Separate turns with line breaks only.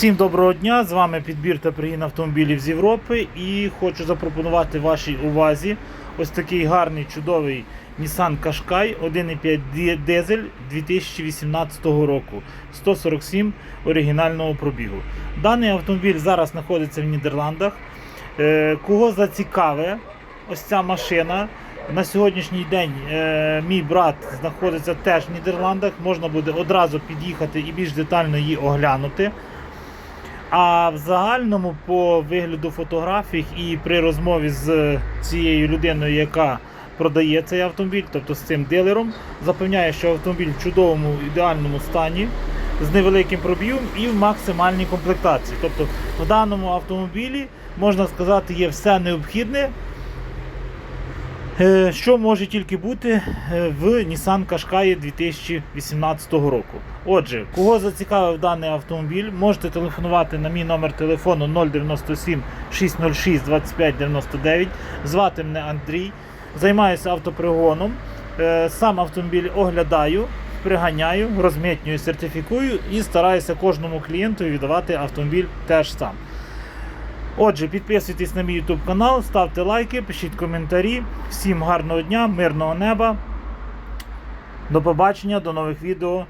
Всім доброго дня! З вами підбір та пригін автомобілів з Європи і хочу запропонувати вашій увазі ось такий гарний чудовий Nissan Qashqai 1.5 дизель 2018 року 147 оригінального пробігу. Даний автомобіль зараз знаходиться в Нідерландах. Е, Кого зацікавить ось ця машина? На сьогоднішній день е, мій брат знаходиться теж в Нідерландах. Можна буде одразу під'їхати і більш детально її оглянути. А в загальному по вигляду фотографій і при розмові з цією людиною, яка продає цей автомобіль, тобто з цим дилером, запевняє, що автомобіль в чудовому ідеальному стані, з невеликим пробігом і в максимальній комплектації. Тобто в даному автомобілі можна сказати є все необхідне. Е, Що може тільки бути е, в Nissan Qashqai 2018 року. Отже, кого зацікавив даний автомобіль, можете телефонувати на мій номер телефону 097 606 25 99. Звати мене Андрій. Займаюся автопригоном. Е, Сам автомобіль оглядаю, приганяю, розмитнюю, сертифікую і стараюся кожному клієнту віддавати автомобіль теж сам. Отже, підписуйтесь на мій YouTube канал, ставте лайки, пишіть коментарі. Всім гарного дня, мирного неба. До побачення, до нових відео.